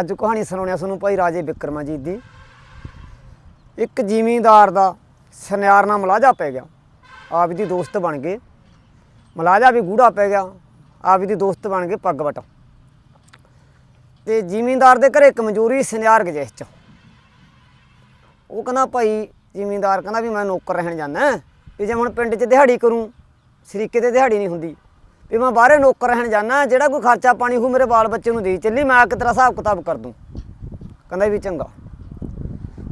ਅੱਜ ਕਹਾਣੀ ਸੁਣਾਉਣਿਆ ਤੁਹਾਨੂੰ ਭਾਈ ਰਾਜੇ ਵਿਕਰਮਾਜੀਤ ਦੀ। ਇੱਕ ਜ਼ਿਮੀਂਦਾਰ ਦਾ ਸੁਨਿਆਰ ਨਾਲ ਮਲਾਜਾ ਪੈ ਗਿਆ। ਆਪ ਦੀ ਦੋਸਤ ਬਣ ਗਏ। ਮਲਾਜਾ ਵੀ ਗੂੜਾ ਪੈ ਗਿਆ। ਆਪ ਦੀ ਦੋਸਤ ਬਣ ਗਏ ਪੱਗ ਵਟ। ਤੇ ਜ਼ਿਮੀਂਦਾਰ ਦੇ ਘਰੇ ਕਮਜ਼ੋਰੀ ਸੁਨਿਆਰ ਗਜੇਸ ਚ। ਉਹ ਕਹਿੰਦਾ, ਭਾਈ ਜ਼ਿਮੀਂਦਾਰ ਕਹਿੰਦਾ ਵੀ ਮੈਂ ਨੌਕਰ ਰਹਿਣ ਜਾਂਦਾ। ਵੀ ਜੇ ਹੁਣ ਪਿੰਡ 'ਚ ਦਿਹਾੜੀ ਕਰੂੰ, ਸਰੀਕੇ ਤੇ ਦਿਹਾੜੀ ਨਹੀਂ ਹੁੰਦੀ ਵੀ ਮੈਂ ਬਾਹਰੇ ਨੌਕਰ ਰਹਿਣ ਜਾਣਾ ਜਿਹੜਾ ਕੋਈ ਖਰਚਾ ਪਾਣੀ ਹੋ ਮੇਰੇ ਬਾਲ ਬੱਚੇ ਨੂੰ ਦੇ, ਚੱਲੀ ਮੈਂ ਆ ਕੇ ਤੇਰਾ ਹਿਸਾਬ ਕਿਤਾਬ ਕਰ ਦੂੰ। ਕਹਿੰਦਾ ਵੀ ਚੰਗਾ।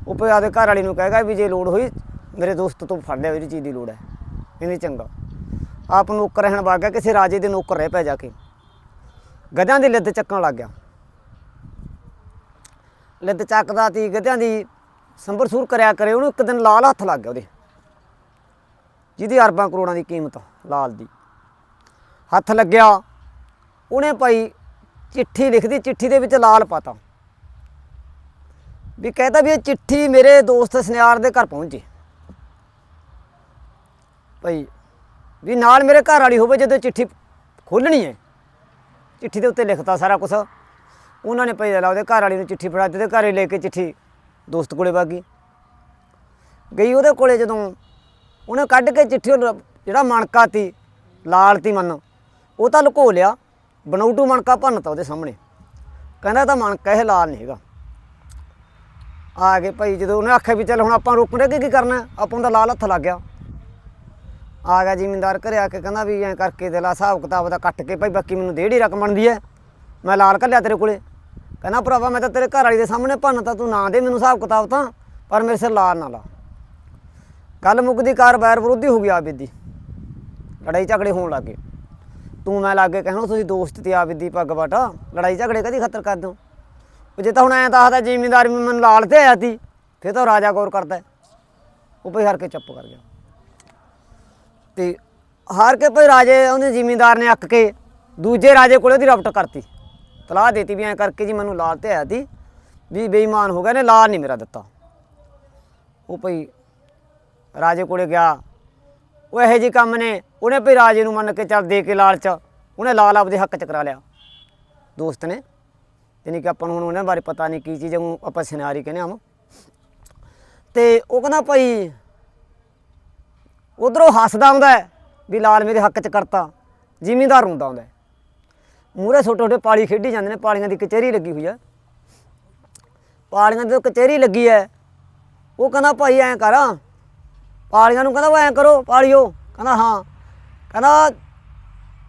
ਉਹ ਪਿਆ ਆਦੇ ਘਰ ਵਾਲੀ ਨੂੰ ਕਹੇਗਾ ਵੀ ਜੇ ਲੋੜ ਹੋਈ, ਮੇਰੇ ਦੋਸਤ ਤੋਂ ਫੜ ਲਿਆ ਜਿਹੜੀ ਚੀਜ਼ ਦੀ ਲੋੜ ਹੈ। ਇਹਨੇ ਚੰਗਾ। ਆਪ ਨੌਕਰ ਰਹਿਣ ਵਗ ਗਿਆ, ਕਿਸੇ ਰਾਜੇ ਦੇ ਨੌਕਰ ਰਹਿ ਪੈ ਜਾ ਕੇ। ਗਧਿਆਂ ਦੀ ਲਿੱਦ ਚੱਕਣ ਲੱਗ ਗਿਆ। ਲਿੱਦ ਚੱਕਦਾ ਤੀ ਗਧਿਆਂ ਦੀ ਸੰਭਰ ਸੂਰ ਕਰਿਆ ਕਰੇ, ਉਹਨੂੰ ਇੱਕ ਦਿਨ ਲਾਲ ਹੱਥ ਲੱਗ ਗਿਆ ਉਹਦੇ। ਜਿਹਦੀ ਅਰਬਾਂ ਕਰੋੜਾਂ ਦੀ ਕੀਮਤ ਲਾਲ ਦੀ। ਹੱਥ ਲੱਗਿਆ। ਉਹਨੇ ਭਾਈ ਚਿੱਠੀ ਲਿਖਦੀ, ਚਿੱਠੀ ਦੇ ਵਿੱਚ ਲਾਲ ਪਾਤਾ। ਵੀ ਕਹਿੰਦਾ ਵੀ ਇਹ ਚਿੱਠੀ ਮੇਰੇ ਦੋਸਤ ਸੁਨਿਆਰ ਦੇ ਘਰ ਪਹੁੰਚੀ। ਭਾਈ, ਵੀ ਨਾਲ ਮੇਰੇ ਘਰ ਵਾਲੀ ਹੋਵੇ ਜਦੋਂ ਚਿੱਠੀ ਖੋਲਣੀ ਹੈ ਚਿੱਠੀ ਦੇ ਉੱਤੇ ਲਿਖਤਾ ਸਾਰਾ ਕੁਝ ਉਹਨਾਂ ਨੇ ਭਾਈ ਲਾ ਉਹਦੇ ਘਰ ਵਾਲੀ ਨੂੰ ਚਿੱਠੀ ਫੜਾ ਦਿੱਤੀ ਤੇ ਘਰੇ ਲੈ ਕੇ ਚਿੱਠੀ ਦੋਸਤ ਕੋਲੇ ਵਾਗੀ ਗਈ ਉਹਦੇ ਕੋਲੇ ਜਦੋਂ ਉਹਨੇ ਕੱਢ ਕੇ ਚਿੱਠੀ, ਉਹ ਜਿਹੜਾ ਮਣਕਾ ਤੀ, ਲਾਲ ਤੀ ਮੰਨ ਉਹ ਤਾਂ ਲੁਕੋ ਲਿਆ। ਬਨੌਟੂ ਮਣਕਾ ਭੰਨਤਾ ਉਹਦੇ ਸਾਹਮਣੇ। ਕਹਿੰਦਾ ਤਾਂ ਮਣਕਾ ਇਹ ਲਾਲ ਨਹੀਂ ਹੈਗਾ। ਆ ਗਏ ਭਾਈ, ਜਦੋਂ ਉਹਨੇ ਆਖਿਆ ਵੀ ਚੱਲ ਹੁਣ ਆਪਾਂ ਰੋਕਣ ਅੱਗੇ ਕੀ ਕਰਨਾ? ਆਪਾਂ ਨੂੰ ਲਾਲ ਹੱਥ ਲੱਗ ਗਿਆ। ਆ ਗਿਆ ਜ਼ਿਮੀਂਦਾਰ ਘਰੇ ਆ ਕੇ ਕਹਿੰਦਾ ਵੀ ਐਂ ਕਰਕੇ ਦੇ ਲਾ, ਹਿਸਾਬ ਕਿਤਾਬ ਦਾ ਕੱਟ ਕੇ। ਭਾਈ, ਬਾਕੀ ਮੈਨੂੰ ਡੇਢ ਹੀ ਰਕਮ ਬਣਦੀ ਹੈ ਮੈਂ ਲਾਲ ਘੱਲਿਆ ਤੇਰੇ ਕੋਲੇ। ਕਹਿੰਦਾ, ਭਰਾਵਾ, ਮੈਂ ਤਾਂ ਤੇਰੇ ਘਰ ਵਾਲੀ ਦੇ ਸਾਹਮਣੇ ਭੰਨ ਤਾਂ ਤੂੰ ਨਾ ਦੇ ਮੈਨੂੰ ਹਿਸਾਬ ਕਿਤਾਬ ਤਾਂ, ਪਰ ਮੇਰੇ ਸਿਰ ਲਾਲ ਨਾ ਲਾ। ਗੱਲ ਮੁੱਕਦੀ ਕਾਰ ਬੈਰ ਵਿਰੋਧੀ ਹੋ ਗਈ ਗਿਆ ਆਬਿਦੀ ਲੜਾਈ ਝਗੜੇ ਹੋਣ ਲੱਗੇ ਤੂੰ ਮੈਂ ਲੱਗੇ ਕਹਿਣਾ ਤੁਸੀਂ ਦੋਸਤ ਤੇ ਆ ਆਬਿਦੀ ਪੱਗ ਬਾਟਾ ਲੜਾਈ ਝਗੜੇ ਕਦੀ ਖਤਰ ਕਰ ਹੋ ਜੇ ਤਾਂ ਹੁਣ ਐਂ ਦੱਸਦਾ ਜ਼ਿਮੀਂਦਾਰ ਵੀ ਮੈਨੂੰ ਲਾਲ ਤੇ ਆਇਆ ਸੀ, ਫਿਰ ਤਾਂ ਉਹ ਰਾਜਾ ਗੌਰ ਕਰਦਾ। ਉਹ ਭਈ ਹਰ ਕੇ ਚੁੱਪ ਕਰ ਗਿਆ। ਤੇ ਹਾਰ ਕੇ ਭਈ ਰਾਜੇ, ਉਹਨੇ ਜ਼ਿਮੀਂਦਾਰ ਨੇ ਅੱਕ ਕੇ ਦੂਜੇ ਰਾਜੇ ਕੋਲੇ ਉਹਦੀ ਰਪਟ ਕਰਤੀ। ਤਲਾਹ ਦੇਤੀ ਵੀ ਐਂ ਕਰਕੇ ਜੀ ਮੈਨੂੰ ਲਾਲ ਤੇ ਆਇਆ ਤੀ ਵੀ ਬੇਈਮਾਨ ਹੋ ਗਿਆ ਨੇ, ਲਾਲ ਨਹੀਂ ਮੇਰਾ ਦਿੱਤਾ। ਉਹ ਭਈ ਰਾਜੇ ਕੋਲੇ ਗਿਆ। ਉਹ ਇਹੋ ਜਿਹੇ ਕੰਮ ਨੇ ਉਹਨੇ ਭਈ ਰਾਜੇ ਨੂੰ ਮੰਨ ਕੇ ਚੱਲ ਦੇ ਕੇ ਲਾਲਚ, ਉਹਨੇ ਲਾਲ ਆਪਦੇ ਹੱਕ ਚ ਕਰਾ ਲਿਆ। ਦੋਸਤ ਨੇ, ਯਾਨੀ ਕਿ ਆਪਾਂ ਨੂੰ ਹੁਣ ਉਹਨਾਂ ਬਾਰੇ ਪਤਾ ਨਹੀਂ ਕੀ ਚੀਜ਼ ਹੈ ਆਪਾਂ ਸਿਨਾਰੀ ਕਹਿੰਦੇ ਹਾਂ ਤੇ ਉਹ ਕਹਿੰਦਾ ਭਾਈ, ਉਧਰੋਂ ਹੱਸਦਾ ਆਉਂਦਾ ਵੀ ਲਾਲ ਮੇਰੇ ਹੱਕ ਚ ਕਰਤਾ, ਜ਼ਿਮੀਂਦਾਰ ਹੁੰਦਾ ਆਉਂਦਾ ਮੂਰੇ ਛੋਟੇ ਛੋਟੇ ਪਾਲੀ ਖੇਡੀ ਜਾਂਦੇ ਨੇ, ਪਾਲੀਆਂ ਦੀ ਕਚਹਿਰੀ ਲੱਗੀ ਹੋਈ ਹੈ ਪਾਲੀਆਂ ਦੀ ਜਦੋਂ ਕਚਹਿਰੀ ਲੱਗੀ ਹੈ, ਉਹ ਕਹਿੰਦਾ ਭਾਈ, ਐਂ ਕਰ, ਪਾਲੀਆਂ ਨੂੰ ਕਹਿੰਦਾ ਐਂ ਕਰੋ, ਪਾਲੀਓ। ਕਹਿੰਦਾ ਹਾਂ। ਕਹਿੰਦਾ,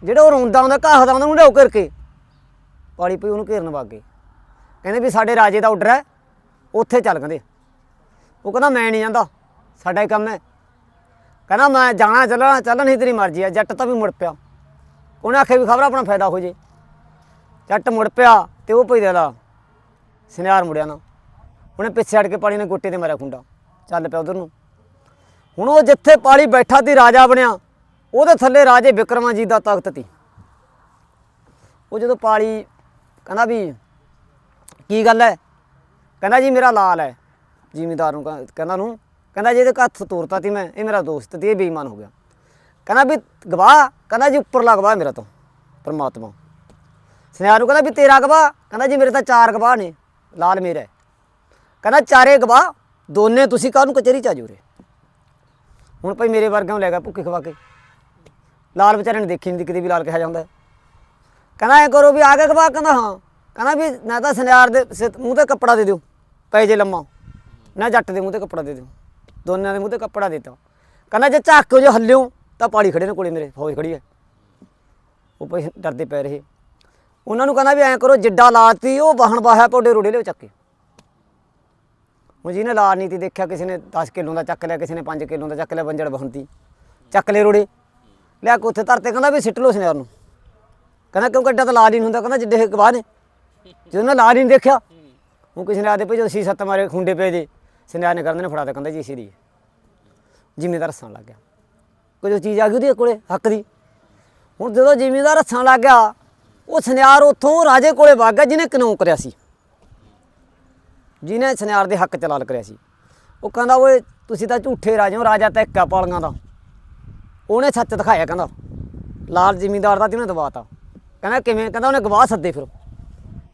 ਜਿਹੜਾ ਉਹ ਰੋਂਦਾ ਹੁੰਦਾ ਘਾਹਦਾ ਹੁੰਦਾ, ਉਹਨੂੰ ਲਿਆਓ ਕਰਕੇ ਪਾਲੀ ਪਈ, ਉਹਨੂੰ ਘੇਰਨ ਵਾਗੇ ਕਹਿੰਦੇ ਵੀ ਸਾਡੇ ਰਾਜੇ ਦਾ ਆਰਡਰ ਹੈ, ਉੱਥੇ ਚੱਲ ਕਹਿੰਦੇ। ਉਹ ਕਹਿੰਦਾ, ਮੈਂ ਨਹੀਂ ਜਾਂਦਾ, ਸਾਡਾ ਹੀ ਕੰਮ ਹੈ। ਕਹਿੰਦਾ, ਮੈਂ ਜਾਣਾ, ਚੱਲਣਾ ਚੱਲ ਨਹੀਂ ਤੇਰੀ ਮਰਜ਼ੀ ਹੈ, ਜੱਟ ਤਾਂ ਵੀ ਮੁੜ ਪਿਆ। ਉਹਨੇ ਆਖਿਆ ਵੀ ਖਬਰ ਆਪਣਾ ਫਾਇਦਾ ਹੋ ਜੇ। ਜੱਟ ਮੁੜ ਪਿਆ ਤੇ ਉਹ ਪਈ ਦੇ ਸੁਨਿਆਰ ਮੁੜਿਆ ਨਾ। ਉਹਨੇ ਪਿੱਛੇ ਹਟ ਕੇ ਪਾਣੀ ਨੇ ਗੋਟੇ ਤੇ ਮਾਰਿਆ ਖੁੰਡਾ। ਚੱਲ ਪਿਆ ਉਧਰ ਨੂੰ। ਹੁਣ ਉਹ ਜਿੱਥੇ ਪਾਲੀ ਬੈਠਾ ਤੀ ਰਾਜਾ ਬਣਿਆ ਉਹਦੇ ਥੱਲੇ ਰਾਜੇ ਵਿਕਰਮਾਜੀਤ ਦਾ ਤਖਤ ਸੀ। ਉਹ ਜਦੋਂ ਪਾਲੀ ਕਹਿੰਦਾ ਵੀ, ਕੀ ਗੱਲ ਹੈ ਕਹਿੰਦਾ ਜੀ ਮੇਰਾ ਲਾਲ ਹੈ ਜ਼ਿਮੀਦਾਰ ਨੂੰ ਕਹਿੰਦਾ ਨੂੰ, ਕਹਿੰਦਾ ਜੀ ਇਹਦੇ ਹੱਥ ਤੋਰਤਾ ਤੀ ਮੈਂ, ਇਹ ਮੇਰਾ ਦੋਸਤ ਤੇ ਇਹ ਬੇਈਮਾਨ ਹੋ ਗਿਆ। ਕਹਿੰਦਾ ਵੀ ਗਵਾਹ, ਕਹਿੰਦਾ ਜੀ ਉੱਪਰਲਾ ਗਵਾਹ ਮੇਰਾ ਤੋਂ, ਪਰਮਾਤਮਾ। ਸੁਨਿਆਰ ਨੂੰ ਕਹਿੰਦਾ ਵੀ ਤੇਰਾ ਗਵਾਹ, ਕਹਿੰਦਾ ਜੀ ਮੇਰੇ ਤਾਂ ਚਾਰ ਗਵਾਹ ਨੇ, ਲਾਲ ਮੇਰਾ ਕਹਿੰਦਾ ਚਾਰੇ ਗਵਾਹ, ਦੋਨੇ ਤੁਸੀਂ ਕਾਹਨੂੰ ਕਚਹਿਰੀ ਚ ਆ ਜੂਰੇ? ਹੁਣ ਭਾਈ ਮੇਰੇ ਵਰਗਾ ਨੂੰ ਲੈ ਗਿਆ ਭੁੱਖੇ ਖਵਾ ਕੇ ਲਾਲ ਵਿਚਾਰੇ ਨੇ ਦੇਖੀ ਨਹੀਂ ਕਿਤੇ ਵੀ ਲਾਲ ਕਿਹਾ ਜਾਂਦਾ ਕਹਿੰਦਾ ਐ ਕਰੋ ਵੀ ਆ ਕੇ ਗਵਾਹ ਕਹਿੰਦਾ, ਹਾਂ। ਕਹਿੰਦਾ ਵੀ ਨਾ ਤਾਂ ਸੁਨਿਆਰ ਦੇ ਸਿਰ- ਮੂੰਹ ਤੇ ਕੱਪੜਾ ਦੇ ਦਿਓ ਪੈ ਜੇ ਲੰਮਾ। ਨਾ ਜੱਟ ਦੇ ਮੂੰਹ ਤੇ ਕੱਪੜਾ ਦੇ ਦਿਓ। ਦੋਨਾਂ ਦੇ ਮੂੰਹ ਤੇ ਕੱਪੜਾ ਦਿੱਤਾ ਕਹਿੰਦਾ ਜੇ ਝੱਕ ਜੇ ਹੱਲਿਓ, ਤਾਂ ਪਾੜੀ ਖੜੇ ਨੇ ਕੋਲੇ ਮੇਰੇ, ਫੌਜ ਖੜੀ ਹੈ। ਉਹ ਭਾਈ ਡਰਦੇ ਪੈ ਰਹੇ। ਉਹਨਾਂ ਨੂੰ ਕਹਿੰਦਾ ਵੀ ਐਂ ਕਰੋ, ਜਿੱਡਾ ਲਾਤੀ, ਉਹ ਵਾਹਣ ਵਾਹਿਆ ਪੌਡੇ ਰੋੜੇ ਲਿਓ ਚੱਕ ਕੇ। ਹੁਣ ਜਿਹਨੇ ਲਾ ਨਹੀਂ ਤੀ ਦੇਖਿਆ, ਕਿਸੇ ਨੇ 10 ਕਿਲੋ ਦਾ ਚੱਕ ਲਿਆ, ਕਿਸੇ ਨੇ 5 ਕਿਲੋ ਦਾ ਚੱਕ ਲਿਆ, ਬੰਜੜ ਬਹੰਤੀ ਚੱਕ ਲੈ ਰੋੜੇ। ਲਿਆ ਕੇ ਉੱਥੇ ਧਰਤੇ, ਕਹਿੰਦਾ ਵੀ ਸਿੱਟ ਲੋ ਸੁਨਿਆਰ ਨੂੰ। ਕਹਿੰਦਾ ਕਿਉਂਕਿ ਕੱਡਾ ਤਾਂ ਲਾਜ ਹੀ ਨਹੀਂ ਹੁੰਦਾ, ਕਹਿੰਦਾ ਜਿੱਡੇ ਇਹ ਗਵਾਹ ਨੇ। ਜਦੋਂ ਨਾ ਲਾਲ ਹੀ ਨਹੀਂ ਦੇਖਿਆ ਉਹ ਕਿਸੇ ਨੇ ਆਦੇ ਭਈ ਜਦੋਂ ਸੀ ਸੱਤ ਮਾਰੇ ਖੁੰਡੇ ਪਏ ਜੇ। ਸੁਨਿਆਰ ਨੇ ਕਰਨ ਨੇ, ਫੜਾ ਤਾ ਕਹਿੰਦਾ ਜੀ ਇਸੇ ਦੀ। ਜ਼ਿਮੀਦਾਰ ਹੱਸਣ ਲੱਗ ਗਿਆ। ਕੋਈ ਜੋ ਚੀਜ਼ ਆ ਗਈ ਉਹਦੇ ਕੋਲੇ, ਹੱਕ ਦੀ। ਹੁਣ ਜਦੋਂ ਜ਼ਿਮੀਦਾਰ ਹੱਸਣ ਲੱਗ ਗਿਆ, ਉਹ ਸੁਨਿਆਰ ਉੱਥੋਂ ਰਾਜੇ ਕੋਲੇ ਵਗ ਗਿਆ, ਜਿਹਨੇ ਕਾਨੂੰਨ ਕਰਿਆ ਸੀ। ਜਿਹਨੇ ਸੁਨਿਆਰ ਦੇ ਹੱਕ ਚ ਲਾਲ ਕਰਿਆ ਸੀ। ਉਹ ਕਹਿੰਦਾ, ਓਏ, ਤੁਸੀਂ ਤਾਂ ਝੂਠੇ ਰਾਜੇ ਹੋ, ਰਾਜਾ ਤਾਂ ਇੱਕ ਆ ਪਾਲੀਆਂ ਦਾ। ਉਹਨੇ ਸੱਚ ਦਿਖਾਇਆ ਕਹਿੰਦਾ, ਲਾਲ ਜ਼ਿਮੀਂਦਾਰ ਦਾ ਤੇ ਉਹਨੇ ਦਬਾਤਾ। ਕਹਿੰਦਾ ਕਿਵੇਂ? ਕਹਿੰਦਾ ਉਹਨੇ ਗਵਾਹ ਸੱਦੇ ਫਿਰ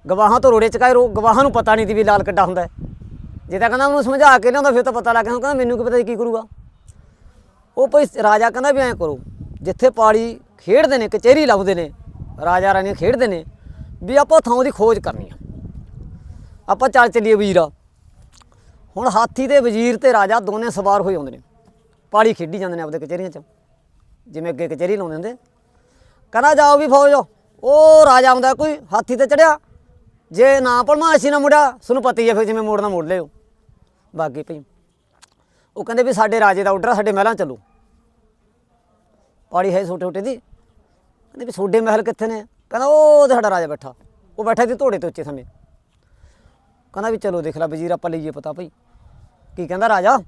ਗਵਾਹਾਂ ਤੋਂ ਰੋੜੇ ਚਕਾਏ, ਰੋ ਗਵਾਹਾਂ ਨੂੰ ਪਤਾ ਨਹੀਂ ਸੀ ਵੀ ਲਾਲ ਕਿੱਡਾ ਹੁੰਦਾ ਹੈ। ਜੇ ਤਾਂ ਕਹਿੰਦਾ ਉਹਨੂੰ ਸਮਝਾ ਕੇ ਲਿਆਉਂਦਾ, ਫਿਰ ਤਾਂ ਪਤਾ ਲੱਗ ਗਿਆ ਕਹਿੰਦਾ ਮੈਨੂੰ ਕੀ ਪਤਾ ਸੀ ਕੀ ਕਰੂਗਾ। ਉਹ ਭਾਈ ਰਾਜਾ ਕਹਿੰਦਾ ਵੀ ਐਂ ਕਰੋ, ਜਿੱਥੇ ਪਾੜੀ ਖੇਡਦੇ ਨੇ, ਕਚਹਿਰੀ ਲੱਭਦੇ ਨੇ, ਰਾਜਾ ਰਾਣੀ ਖੇਡਦੇ ਨੇ, ਵੀ ਆਪਾਂ ਥਾਂ ਦੀ ਖੋਜ ਕਰਨੀ ਆ। ਆਪਾਂ ਚੱਲ ਚੱਲੀਏ ਵੀਰਾ ਹੁਣ ਹਾਥੀ ਤੇ ਵਜ਼ੀਰ ਤੇ ਰਾਜਾ ਦੋਨੇ ਸਵਾਰ ਹੋਏ ਆਉਂਦੇ ਨੇ। ਪਾੜੀ ਖੇਡੀ ਜਾਂਦੇ ਨੇ ਆਪਦੇ ਕਚਹਿਰੀਆਂ 'ਚ। ਜਿਵੇਂ ਅੱਗੇ ਕਚਹਿਰੀ ਲਾਉਂਦੇ ਹੁੰਦੇ। ਕਹਿੰਦਾ ਜਾਓ ਵੀ ਫੌਜ ਉਹ ਰਾਜਾ ਆਉਂਦਾ ਕੋਈ ਹਾਥੀ ਤੇ ਚੜਿਆ। ਜੇ ਨਾ ਪੜਮਾ ਅਸੀਂ ਨਾ ਮੁੜਿਆ ਤੁਹਾਨੂੰ ਪਤਾ ਹੀ ਹੈ ਫਿਰ ਜਿਵੇਂ ਮੋੜਨਾ ਮੋੜ ਲਿਓ। ਬਾਕੀ ਭਈ ਉਹ ਕਹਿੰਦੇ ਵੀ ਸਾਡੇ ਰਾਜੇ ਦਾ ਆਰਡਰ ਆ, ਸਾਡੇ ਮਹਿਲਾਂ ਚੱਲੋ। ਪਾੜੀ ਹੈ ਛੋਟੇ ਛੋਟੇ ਦੀ। ਕਹਿੰਦੇ ਵੀ ਛੋਡੇ ਮਹਿਲ ਕਿੱਥੇ ਨੇ? ਕਹਿੰਦਾ ਉਹ ਤੇ ਸਾਡਾ ਰਾਜਾ ਬੈਠਾ। ਉਹ ਬੈਠਾ ਸੀ ਘੋੜੇ ਤੇ ਉੱਚੇ ਸਮੇਂ ਕਹਿੰਦਾ ਵੀ ਚਲੋ ਦੇਖ ਲੈ ਵਜ਼ੀਰ ਆਪਾਂ ਲਈਏ ਪਤਾ ਭਈ। ਕੀ ਕਹਿੰਦਾ ਰਾਜਾ?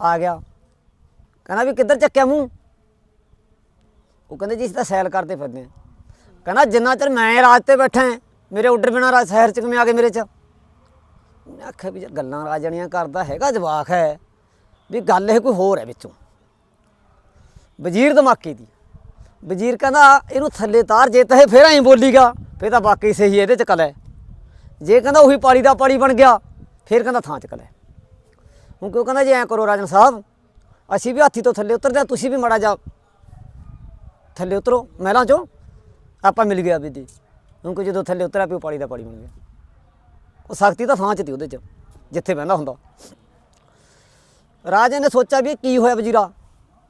ਆ ਗਿਆ। ਕਹਿੰਦਾ ਵੀ ਕਿੱਧਰ ਚੱਕਿਆ ਮੂੰਹ? ਉਹ ਕਹਿੰਦੇ ਜੀ ਅਸੀਂ ਤਾਂ ਸੈਲ ਕਰਦੇ ਫਿਰਦੇ ਹਾਂ। ਕਹਿੰਦਾ ਜਿੰਨਾ ਚਿਰ ਮੈਂ ਰਾਜ ਤੇ ਬੈਠਾ ਮੇਰੇ ਆਰਡਰ ਬਿਨਾ ਰਾਜ ਸ਼ਹਿਰ ਚ ਕਿਵੇਂ ਆ ਗਏ ਮੇਰੇ ਚ? ਮੈਂ ਆਖਿਆ ਵੀ ਜੇ ਗੱਲਾਂ ਰਾਜਣੀਆਂ ਕਰਦਾ ਹੈਗਾ, ਜਵਾਕ ਹੈ। ਵੀ ਗੱਲ ਇਹ ਕੋਈ ਹੋਰ ਹੈ ਵਿੱਚੋਂ। ਵਜ਼ੀਰ ਧਮਾਕੇ ਦੀ। ਵਜ਼ੀਰ ਕਹਿੰਦਾ, ਇਹਨੂੰ ਥੱਲੇ ਤਾਰ, ਜੇ ਤਾਂ ਇਹ ਫੇਰ ਐਂ ਬੋਲੀਗਾ, ਫੇਰ ਤਾਂ ਵਾਕਈ ਸਹੀ ਇਹਦੇ ਚ ਕਲ ਹੈ। ਜੇ ਕਹਿੰਦਾ ਉਹੀ ਪਾੜੀ ਦਾ ਪਾੜੀ ਬਣ ਗਿਆ, ਫੇਰ ਕਹਿੰਦਾ ਥਾਂ ਚ ਕਲ ਹੈ। ਹੁਣ ਕਿਉਂ ਕਹਿੰਦਾ ਜੇ ਐਂ ਕਰੋ ਰਾਜਨ ਸਾਹਿਬ, ਅਸੀਂ ਵੀ ਹਾਥੀ ਤੋਂ ਥੱਲੇ ਉਤਰਦੇ ਹਾਂ, ਤੁਸੀਂ ਵੀ ਮੜਾ ਜਾ ਥੱਲੇ ਉਤਰੋ ਮਹਿਲਾਂ ਚੋਂ ਆਪਾਂ ਮਿਲ ਗਿਆ ਬੀਦੀ ਕਿਉਂਕਿ ਜਦੋਂ ਥੱਲੇ ਉਤਰਿਆ ਪਿਓ ਪਾੜੀ ਦਾ ਪਾੜੀ ਬਣ ਗਿਆ। ਉਹ ਸਖਤੀ ਤਾਂ ਥਾਂ ਚ ਤੀ ਉਹਦੇ ਚ, ਜਿੱਥੇ ਬਹਿੰਦਾ ਹੁੰਦਾ। ਰਾਜੇ ਨੇ ਸੋਚਿਆ ਵੀ ਇਹ ਕੀ ਹੋਇਆ ਵਜ਼ੀਰਾ?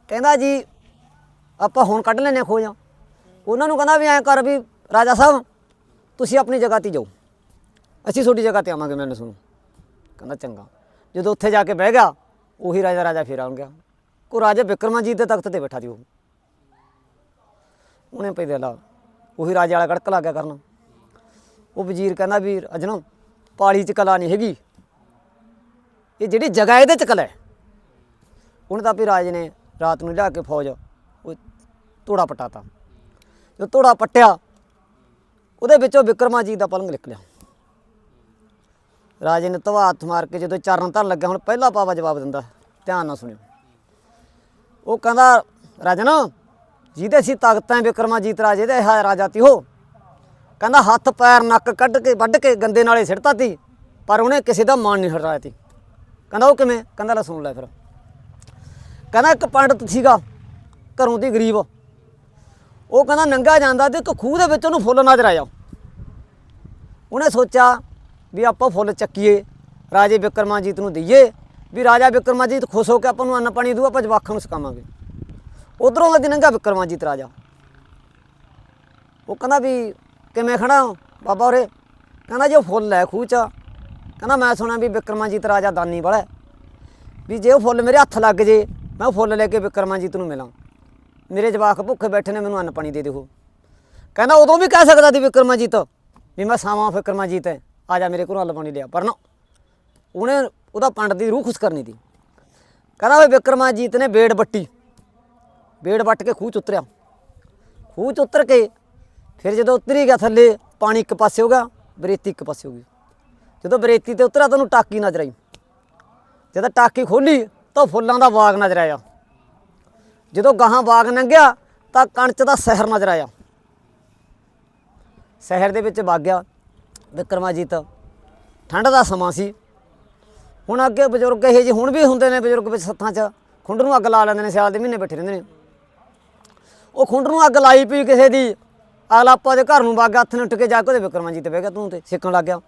ਕਹਿੰਦਾ ਜੀ, ਆਪਾਂ ਹੁਣ ਕੱਢ ਲੈਨੇ ਖੋਜਾਂ। ਉਹਨਾਂ ਨੂੰ ਕਹਿੰਦਾ ਵੀ ਐਂ ਕਰ ਵੀ, ਰਾਜਾ ਸਾਹਿਬ, ਤੁਸੀਂ ਆਪਣੀ ਜਗ੍ਹਾ ਤੇ ਜਾਓ। ਅਸੀਂ ਤੁਹਾਡੀ ਜਗ੍ਹਾ ਤੇ ਆਵਾਂਗੇ ਮੈਨੂੰ ਸੁਣੋ ਕਹਿੰਦਾ ਚੰਗਾ। ਜਦੋਂ ਉੱਥੇ ਜਾ ਕੇ ਬਹਿ ਗਿਆ, ਉਹੀ ਰਾਜਾ ਰਾਜਾ ਫੇਰ ਆਉਣ ਗਿਆ। ਕੋ ਰਾਜਾ ਵਿਕਰਮਾਜੀਤ ਦੇ ਤਖਤ ਤੇ ਬੈਠਾ ਸੀ ਉਹ। ਉਹਨੇ ਪਈ ਦੇ ਲਾ। ਉਹੀ ਰਾਜੇ ਵਾਲਾ ਕੜਕ ਲੱਗ ਗਿਆ ਕਰਨ। ਉਹ ਵਜ਼ੀਰ ਕਹਿੰਦਾ ਵੀ ਅਜਨੋ ਪਾਲੀ ਚ ਕਲਾ ਨਹੀਂ ਹੈਗੀ। ਇਹ ਜਿਹੜੀ ਜਗ੍ਹਾ ਇਹਦੇ ਚ ਕਲਾ ਹੈ। ਉਹਨੇ ਤਾਂ ਵੀ ਰਾਜੇ ਨੇ ਰਾਤ ਨੂੰ ਲਿਆ ਕੇ ਫੌਜ, ਉਹ ਤੋੜਾ ਪਟਾਤਾ। ਜੋ ਤੋੜਾ ਪੱਟਿਆ, ਉਹਦੇ ਵਿੱਚੋਂ ਵਿਕਰਮਾਜੀਤ ਦਾ ਪਲੰਗ ਨਿਕਲਿਆ। ਰਾਜੇ ਨੇ ਤਵਾ ਮਾਰ ਕੇ ਜਦੋਂ ਚਰਨ ਧਰਨ ਲੱਗਿਆ, ਹੁਣ ਪਹਿਲਾ ਪਾਵਾ ਜਵਾਬ ਦਿੰਦਾ, ਧਿਆਨ ਨਾਲ ਸੁਣਿਓ। ਉਹ ਕਹਿੰਦਾ ਰਾਜਨ ਜਿਹਦੇ ਸੀ ਤਾਕਤਾਂ ਵਿਕਰਮਾਜੀਤ ਰਾਜੇ ਦੇ ਹੈ ਰਾਜਾ ਤੀ ਉਹ। ਕਹਿੰਦਾ ਹੱਥ, ਪੈਰ, ਨੱਕ ਕੱਢ ਕੇ, ਵੱਢ ਕੇ ਗੰਦੇ ਨਾਲੇ ਸਿੱਟਤਾ ਤੀ ਪਰ ਉਹਨੇ ਕਿਸੇ ਦਾ ਮਾਨ ਨਹੀਂ ਹਟਾਇਆ ਤੀ। ਕਹਿੰਦਾ ਉਹ ਕਿਵੇਂ? ਕਹਿੰਦਾ ਲੈ ਸੁਣ ਲੈ ਫਿਰ। ਕਹਿੰਦਾ ਇੱਕ ਪੰਡਤ ਸੀਗਾ, ਘਰੋਂ ਦੀ ਗਰੀਬ। ਉਹ ਕਹਿੰਦਾ ਨੰਗਾ ਜਾਂਦਾ ਤੇ ਇੱਕ ਖੂਹ ਦੇ ਵਿੱਚ ਉਹਨੂੰ ਫੁੱਲ ਨਜ਼ਰ ਆਇਆ। ਉਹਨੇ ਸੋਚਿਆ ਵੀ ਆਪਾਂ ਫੁੱਲ ਚੱਕੀਏ, ਰਾਜੇ ਵਿਕਰਮਾਜੀਤ ਨੂੰ ਦਈਏ, ਵੀ ਰਾਜਾ ਵਿਕਰਮਾਜੀਤ ਖੁਸ਼ ਹੋ ਕੇ ਆਪਾਂ ਨੂੰ ਅੰਨ ਪਾਣੀ ਦੂ, ਆਪਾਂ ਜਵਾਖਾਂ ਨੂੰ ਸਿਖਾਵਾਂਗੇ। ਉਧਰੋਂ ਦਾ ਨੰਗਾ ਵਿਕਰਮਾਜੀਤ ਰਾਜਾ। ਉਹ ਕਹਿੰਦਾ ਵੀ ਕਿਵੇਂ ਖੜਾ ਬਾਬਾ ਉਰੇ। ਕਹਿੰਦਾ ਜੇ ਉਹ ਫੁੱਲ ਹੈ ਖੂਹ ਚ। ਕਹਿੰਦਾ ਮੈਂ ਸੁਣਿਆ ਵੀ ਵਿਕਰਮਾਜੀਤ ਰਾਜਾ ਦਾਨੀ ਵਾਲਾ ਵੀ ਜੇ ਉਹ ਫੁੱਲ ਮੇਰੇ ਹੱਥ ਲੱਗ ਜੇ, ਮੈਂ ਉਹ ਫੁੱਲ ਲੈ ਕੇ ਵਿਕਰਮਾਜੀਤ ਨੂੰ ਮਿਲਾਂ। ਮੇਰੇ ਜਵਾਕ ਭੁੱਖੇ ਬੈਠੇ ਨੇ, ਮੈਨੂੰ ਅੰਨ ਪਾਣੀ ਦੇ ਦਿਓ। ਕਹਿੰਦਾ ਉਦੋਂ ਵੀ ਕਹਿ ਸਕਦਾ ਸੀ ਵਿਕਰਮਾਜੀਤ ਵੀ ਮੈਂ ਸਾਵਾਂ ਵਿਕਰਮਾਜੀਤ ਹੈ। ਆ ਜਾ ਮੇਰੇ ਕੋਲ ਅੰਨ ਪਾਣੀ ਲਿਆ, ਪਰ ਨਾ ਉਹਨੇ ਉਹਦਾ ਪੰਡਤ ਦੀ ਰੂਹ ਖੁਸ਼ ਕਰਨੀ ਸੀ। ਕਹਿੰਦਾ ਵੀ ਵਿਕਰਮਾਜੀਤ ਨੇ ਬੇੜ ਬੱਟੀ ਵੇੜ ਵੱਟ ਕੇ ਖੂਹ ਚ ਉਤਰਿਆ। ਖੂਹ ਚ ਉਤਰ ਕੇ ਫਿਰ ਜਦੋਂ ਉਤਰੀ ਗਿਆ ਥੱਲੇ, ਪਾਣੀ ਇੱਕ ਪਾਸੇ ਹੋ ਗਿਆ, ਬਰੇਤੀ ਇੱਕ ਪਾਸੇ ਹੋ ਗਈ। ਜਦੋਂ ਬਰੇਤੀ ਤੇ ਉਤਰਿਆ ਤਾਂ ਉਹਨੂੰ ਟਾਕੀ ਨਜ਼ਰ ਆਈ। ਜਦੋਂ ਟਾਕੀ ਖੋਲੀ ਤਾਂ ਫੁੱਲਾਂ ਦਾ ਬਾਗ ਨਜ਼ਰ ਆਇਆ। ਜਦੋਂ ਗਾਹਾਂ ਬਾਗ ਲੰਘਿਆ ਤਾਂ ਕਣਚ ਦਾ ਸ਼ਹਿਰ ਨਜ਼ਰ ਆਇਆ। ਸ਼ਹਿਰ ਦੇ ਵਿੱਚ ਵਗ ਵਿਕਰਮਾਜੀਤ। ਠੰਡ ਦਾ ਸਮਾਂ ਸੀ। ਹੁਣ ਅੱਗੇ ਬਜ਼ੁਰਗ ਇਹ ਜਿਹੇ ਹੁਣ ਵੀ ਹੁੰਦੇ ਨੇ ਬਜ਼ੁਰਗ ਵਿੱਚ ਸੱਥਾਂ 'ਚ। ਖੁੰਡ ਨੂੰ ਅੱਗ ਲਾ ਲੈਂਦੇ ਨੇ, ਸਿਆਲ ਦੇ ਮਹੀਨੇ ਬੈਠੇ ਰਹਿੰਦੇ ਨੇ। ਉਹ ਖੁੰਡ ਨੂੰ ਅੱਗ ਲਾਈ ਪਈ ਕਿਸੇ ਦੀ। ਅਗਲਾ ਆਪਾਂ ਦੇ ਘਰ ਨੂੰ ਵਗ ਗਿਆ ਹੱਥ ਨੇ ਉੱਠ ਕੇ ਜਾ ਕੇ ਉਹਦੇ ਵਿਕਰਮਾਂ ਜੀ ਵਿਕਰਮਾਜੀਤ ਬਹਿ ਗਿਆ ਤੂੰ ਤੇ, ਸਿੱਕਣ ਲੱਗ ਗਿਆ।